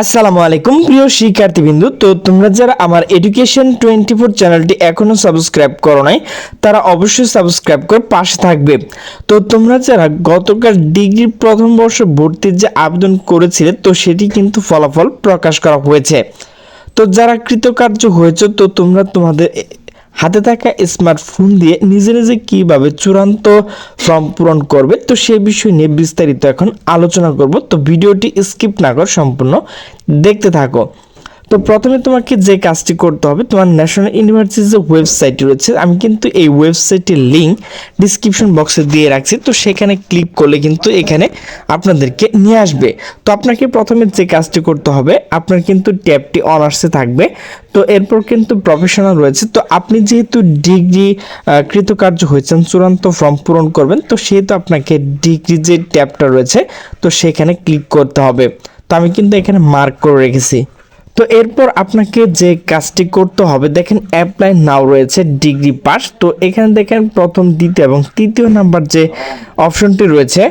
আসসালামু আলাইকুম, প্রিয় শিক্ষার্থীবৃন্দু। তো তোমরা যারা আমার এডুকেশন টোয়েন্টি ফোর চ্যানেলটি এখনও সাবস্ক্রাইব করো নাই, তারা অবশ্যই সাবস্ক্রাইব করে পাশে থাকবে। তো তোমরা যারা গতকাল ডিগ্রি প্রথম বর্ষ ভর্তির যে আবেদন করেছিলে, তো সেটি কিন্তু ফলাফল প্রকাশ করা হয়েছে। তো যারা কৃতকার্য হয়েছে, তো তোমরা তোমাদের হাতে থাকা স্মার্টফোন দিয়ে নিজে নিজে কীভাবে চূড়ান্ত ফর্ম পূরণ করবে, তো সে বিষয় নিয়ে বিস্তারিত এখন আলোচনা করব। তো ভিডিওটি স্কিপ না করে সম্পূর্ণ দেখতে থাকো। তো প্রথমে তোমাকে যে কাজটি করতে হবে, তোমার ন্যাশনাল ইউনিভার্সিটির যে ওয়েবসাইট রয়েছে, আমি কিন্তু এই ওয়েবসাইটের লিঙ্ক ডিসক্রিপশন বক্সে দিয়ে রাখছি। তো সেখানে ক্লিক করলে কিন্তু এখানে আপনাদেরকে নিয়ে আসবে। তো আপনাকে প্রথমে যে কাজটি করতে হবে, আপনার কিন্তু ট্যাবটি অনার্সে থাকবে। তো এরপর কিন্তু প্রফেশনাল রয়েছে। তো আপনি যেহেতু ডিগ্রি কৃতকার্য হয়েছেন, চূড়ান্ত ফর্ম পূরণ করবেন, তো সেহেতু আপনাকে ডিগ্রি যে ট্যাবটা রয়েছে, তো সেখানে ক্লিক করতে হবে। তো আমি কিন্তু এখানে মার্ক করে রেখেছি। তো এরপর আপনাকে যে কাজটি করতে হবে, দেখেন অ্যাপ্লাই নাও রয়েছে ডিগ্রি পাস তো এখানে দেখেন প্রথম, দ্বিতীয় এবং তৃতীয় নাম্বার যে অপশনটি রয়েছে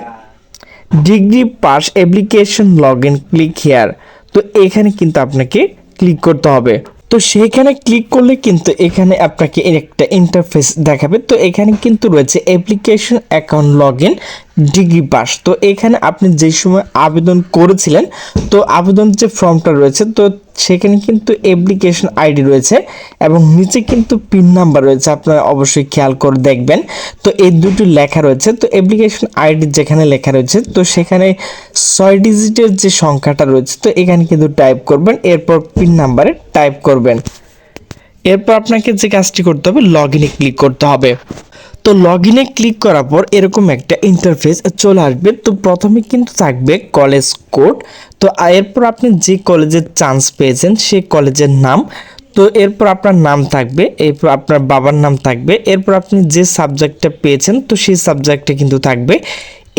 degree pass application log in click here তো এখানে কিন্তু আপনাকে ক্লিক করতে হবে। তো সেখানে ক্লিক করলে কিন্তু এখানে আপনাকে একটা ইন্টারফেস দেখাবে, তো এখানে কিন্তু রয়েছে application account log in degree pass. তো এখানে আপনি যে সময় আবেদন করেছিলেন, তো আবেদন যে ফর্মটা রয়েছে, তো সেখানে কিন্তু অ্যাপ্লিকেশন আইডি রয়েছে এবং নিচে কিন্তু পিন নাম্বার রয়েছে, আপনারা অবশ্যই খেয়াল করে দেখবেন। তো এই দুটো লেখা রয়েছে, তো অ্যাপ্লিকেশন আইডি যেখানে লেখা রয়েছে, তো সেখানে ছয় ডিজিটের যে সংখ্যাটা রয়েছে, তো এখানে কিন্তু টাইপ করবেন, এরপর পিন নাম্বারে টাইপ করবেন। এরপর আপনাকে যে কাজটি করতে হবে লগ ইনে ক্লিক করতে হবে। তো লগ ইনে ক্লিক করার পর এরকম একটা ইন্টারফেস চলে আসবে। তো প্রথমে কিন্তু থাকবে কলেজ কোড তো এরপর আপনি যে কলেজের চান্স পেয়েছেন, সেই কলেজের নাম। তো এরপর আপনার নাম থাকবে, এরপর আপনার বাবার নাম থাকবে, এরপর আপনি যে সাবজেক্টটা পেয়েছেন, তো সেই সাবজেক্টটা কিন্তু থাকবে।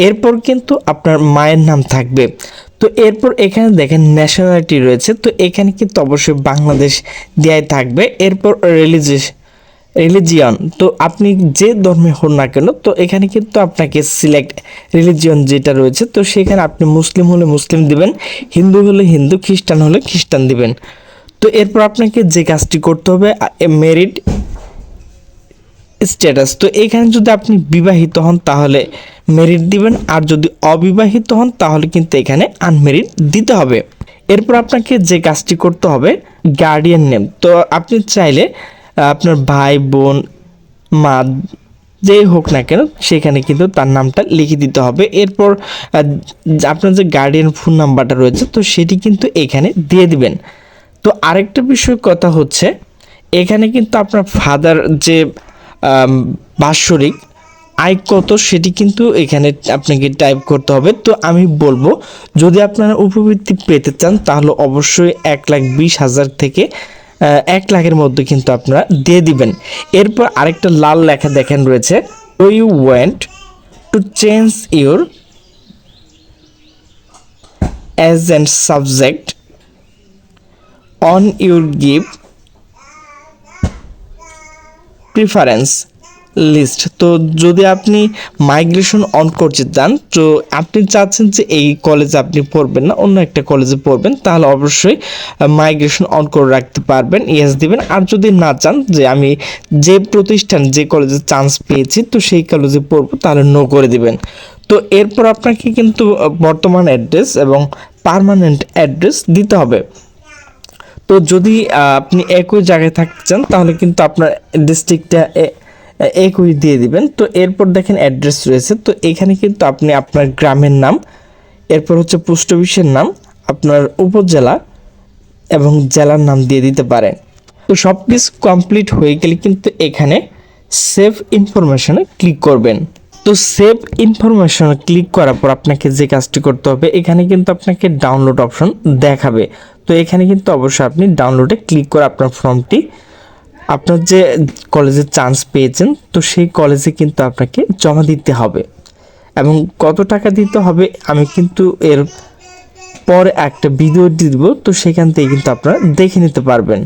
এরপর কিন্তু আপনার মায়ের নাম থাকবে। তো এরপর এখানে দেখেন ন্যাশনালিটি রয়েছে। তো এখানে কিন্তু অবশ্যই বাংলাদেশ দেয়াই থাকবে। এরপর রিলিজিয়াস রিলিজিয়ন তো আপনি যে ধর্মে হন না কেন, তো এখানে কিন্তু আপনাকে সিলেক্ট রিলিজিয়ন যেটা রয়েছে, তো সেখানে আপনি মুসলিম হলে মুসলিম দিবেন, হিন্দু হলে হিন্দু, খ্রিস্টান হলে খ্রিস্টান দিবেন। তো এরপর আপনাকে যে কাজটি করতে হবে মেরিট স্ট্যাটাস তো এখানে যদি আপনি বিবাহিত হন, তাহলে মেরিট দিবেন, আর যদি অবিবাহিত হন, তাহলে কিন্তু এখানে আনমেরিট দিতে হবে। এরপর আপনাকে যে কাজটি করতে হবে গার্ডিয়ান নেম তো আপনি চাইলে আপনার ভাই, বোন, মা, যেই হোক না কেন, সেখানে কিন্তু তার নামটা লিখে দিতে হবে। এরপর আপনার যে গার্ডিয়ান ফোন নাম্বারটা রয়েছে, তো সেটি কিন্তু এখানে দিয়ে দিবেন। তো আরেকটা বিষয় কথা হচ্ছে, এখানে কিন্তু আপনার ফাদার যে বাৎসরিক আয় কত, সেটি কিন্তু এখানে আপনাকে টাইপ করতে হবে। তো আমি বলব, যদি আপনারা উপবৃত্তি পেতে চান, তাহলে অবশ্যই এক লাখ বিশ হাজার থেকে এক লাখের মধ্যে কিন্তু আপনারা দিয়ে দিবেন। এরপর আরেকটা লাল লেখা দেখেন রয়েছে do you want to change your as and subject on your give preference list তো যদি আপনি মাইগ্রেশন অন করতে চান, তো আপনি চাচ্ছেন যে এই কলেজে আপনি পড়বেন না, অন্য একটা কলেজে পড়বেন, তাহলে অবশ্যই মাইগ্রেশন অন করে রাখতে পারবেন ইয়েস দিবেন। আর যদি না চান, যে আমি যে প্রতিষ্ঠান, যে কলেজে চান্স পেয়েছি, তো সেই কলেজে পড়ব, তাহলে নো করে দিবেন। তো এরপর আপনাকে কিন্তু বর্তমান অ্যাড্রেস এবং পার্মানেন্ট অ্যাড্রেস দিতে হবে। তো যদি আপনি একই জায়গায় থাকতে চান, তাহলে কিন্তু আপনার ডিস্ট্রিক্টটা একই দিয়ে দিবেন। তো এরপর দেখেন অ্যাড্রেস রয়েছে। তো এখানে কিন্তু আপনি আপনার গ্রামের নাম, এরপর হচ্ছে পোস্ট অফিসের নাম, আপনার উপজেলা এবং জেলার নাম দিয়ে দিতে পারেন। তো সব কিছু কমপ্লিট হয়ে গেলে কিন্তু এখানে সেভ ইনফরমেশনে ক্লিক করবেন। তো সেভ ইনফরমেশন ক্লিক করার পর আপনাকে যে কাজটি করতে হবে, এখানে কিন্তু আপনাকে ডাউনলোড অপশন দেখাবে। তো এখানে কিন্তু অবশ্যই আপনি ডাউনলোডে ক্লিক করে আপনার ফর্মটি আপনার যে কলেজে চান্স পেয়েছেন, তো সেই কলেজে কিন্তু আপনাকে জমা দিতে হবে। এবং কত টাকা দিতে হবে, আমি কিন্তু এর পরে একটা ভিডিও দিব, তো সেখান থেকে কিন্তু আপনারা দেখে নিতে পারবেন।